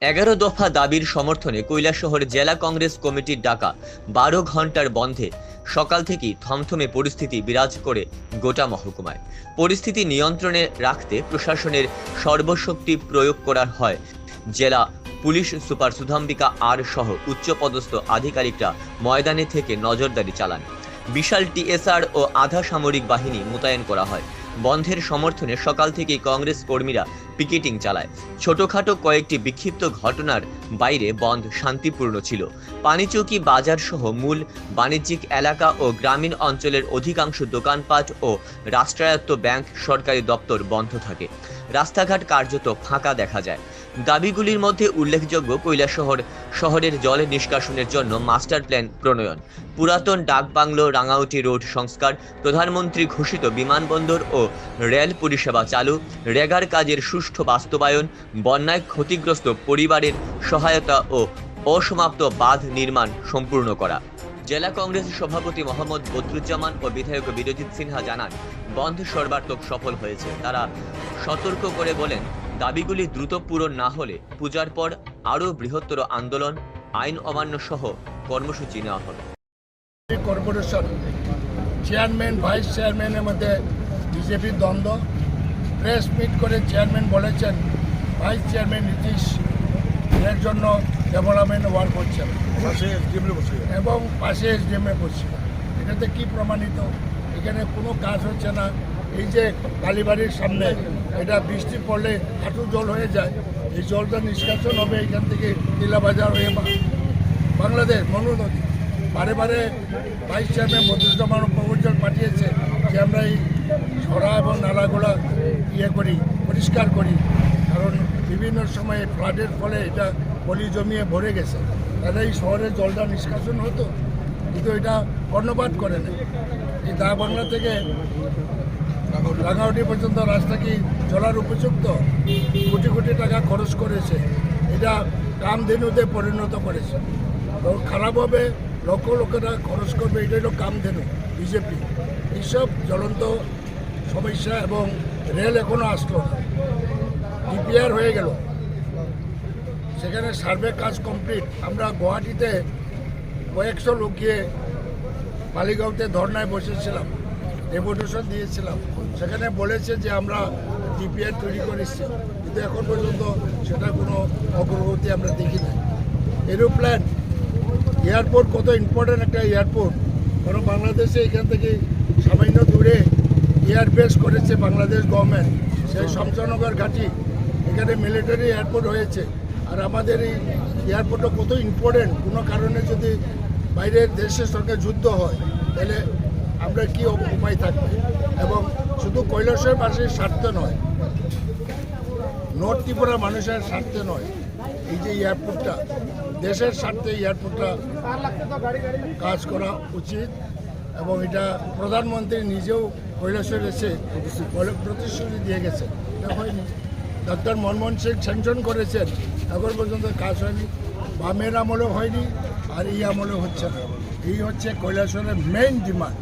এগারো দফা দাবির সমর্থনে কৈলাসহর জেলা কংগ্রেস কমিটির ডাকা বারো ঘণ্টার বন্ধে সকাল থেকেই থমথমে পরিস্থিতি বিরাজ করে গোটা মহকুমায়। পরিস্থিতি নিয়ন্ত্রণে রাখতে প্রশাসনের সর্বশক্তি প্রয়োগ করা হয়। জেলা পুলিশ সুপার সুধাম্বিকা আর সহ উচ্চপদস্থ আধিকারিকরা ময়দানে থেকে নজরদারি চালান। বিশাল টিএসআর ও আধা সামরিক বাহিনী মোতায়েন করা হয়। বন্ধের সমর্থনে সকাল থেকেই কংগ্রেস কর্মীরা পিকেটিং চালায়। ছোটখাটো কয়েকটি বিক্ষিপ্ত ঘটনার বাইরে বন্ধ শান্তিপূর্ণ ছিল। পানিচৌকি বাজার সহ মূল বাণিজ্যিক এলাকা ও গ্রামীণ অঞ্চলের অধিকাংশ দোকানপাট ও রাষ্ট্রায়ত্ত ব্যাংক সরকারি দপ্তর বন্ধ থাকে। রাস্তাঘাট কার্যত ফাঁকা দেখা যায়। দাবিগুলির মধ্যে উল্লেখযোগ্য কৈলাসহর শহরের জল নিষ্কাশনের জন্য মাস্টার প্ল্যান প্রণয়ন, পুরাতন ডাকবাংলো রাঙাউটি রোড সংস্কার, প্রধানমন্ত্রী ঘোষিত বিমানবন্দর ও রেল পরিষেবা চালু, রেগার কাজের সুষ্ঠু বাস্তবায়ন, বন্যায় ক্ষতিগ্রস্ত পরিবারের সহায়তা ও অসমাপ্ত বাঁধ নির্মাণ সম্পূর্ণ করা। জেলা কংগ্রেস সভাপতি মোহাম্মদ বদরুজ্জামান ও বিধায়ক বিরজিৎ সিনহা জানান, বন্ধ সর্বাত্মক সফল হয়েছে। তারা সতর্ক করে বলেন, দাবিগুলি দ্রুত পূরণ না হলে পূজার পর আরও বৃহত্তর আন্দোলন, আইন অমান্য সহ কর্মসূচি নেওয়া হবে। কর্পোরেশন চেয়ারম্যান, ভাইস চেয়ারম্যানের মধ্যে বিজেপির দ্বন্দ্ব। প্রেস মিট করে চেয়ারম্যান বলেছেন, ভাইস চেয়ারম্যান নীতিশ এর জন্য ডেভেলপমেন্ট ওয়ার্ক বসে এবং পাশে এসডিএমে বসছে এটাতে কি প্রমাণিত? এখানে কোনো কাজ হচ্ছে না। এই যে কালীবাড়ির সামনে এটা বৃষ্টি পড়লে হাঁটু জল হয়ে যায়। এই জলটা নিষ্কাশন হবে এখান থেকে নীলাবাজার হয়ে বাংলাদেশ মনু নদী। বারে বারে ভাইস চেয়ারম্যান বদরুজ্জামান প্রবর্তন পাঠিয়েছে যে আমরা এই ছড়া এবং নালাগুলো ইয়ে করি পরিষ্কার করি। কারণ বিভিন্ন সময়ে ফ্লাডের ফলে এটা পলি জমিয়ে ভরে গেছে। তাহলে এই শহরের জলটা নিষ্কাশন হতো, কিন্তু এটা কর্ণপাত করে না। এই দা বাংলা থেকে রাঙাউটি পর্যন্ত রাস্তা কি চলার উপযুক্ত? কোটি কোটি টাকা খরচ করেছে। এটা কামধেনুতে পরিণত করেছে। খারাপ হবে, লক্ষ টাকা খরচ করবে এটা হলো কামধেনু, বিজেপি। এইসব জ্বলন্ত সমস্যা এবং রেল এখনও আসলো না। ডিপিআর হয়ে গেল। সেখানে সার্ভে কাজ কমপ্লিট। আমরা গুয়াহাটিতে কয়েকশো লোক গিয়ে মালিগাঁওতে ধর্নায় বসেছিলাম, ডেপুটেশন দিয়েছিলাম। সেখানে বলেছে যে আমরা ডিপিআর তৈরি করেছি। কিন্তু এখন পর্যন্ত সেটা কোনো অগ্রগতি আমরা দেখি না এরোপ্লেন, এয়ারপোর্ট কত ইম্পর্ট্যান্ট একটা এয়ারপোর্ট। কারণ বাংলাদেশে এখান থেকে সামান্য দূরে এয়ারবেস করেছে বাংলাদেশ গভর্নমেন্ট সেই শমশানগর ঘাঁটি এখানে মিলিটারি এয়ারপোর্ট হয়েছে। আর আমাদের এই এয়ারপোর্টটা কত ইম্পর্টেন্ট কোনো কারণে যদি বাইরের দেশের সঙ্গে যুদ্ধ হয়, তাহলে আমরা কি উপ- উপায় থাকবে? এবং শুধু কৈলাসের বাসীর স্বার্থ নয় নর্থ ত্রিপুরা মানুষের স্বার্থে নয়, এই যে এয়ারপোর্টটা দেশের স্বার্থে এয়ারপোর্টটা কাজ করা উচিত। এবং এটা প্রধানমন্ত্রী নিজেও কৈলাসের এসে প্রতিশ্রুতি দিয়ে গেছে। এটা হয়নি। ডক্টর মনমোহন সিং স্যাংশন করেছেন, এখন পর্যন্ত কাজ হয়নি। বামের আমলেও হয়নি, আর এই আমলেও হচ্ছে না। এই হচ্ছে কৈলাসরের মেইন ডিমান্ড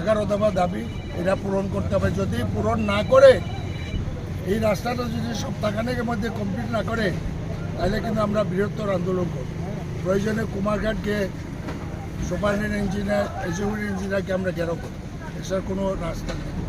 এগারো দফা দাবি এটা পূরণ করতে হবে। যদি পূরণ না করে, এই রাস্তাটা যদি সপ্তাহখানেকের মধ্যে কমপ্লিট না করে, তাহলে কিন্তু আমরা বৃহত্তর আন্দোলন করব। প্রয়োজনে কুমারঘাটকে সুপারিনটেন্ডেন্ট ইঞ্জিনিয়ার এক্সিকিউটিভ ইঞ্জিনিয়ারকে আমরা ঘেরাও করব। এছাড়া কোনো রাস্তা নেই।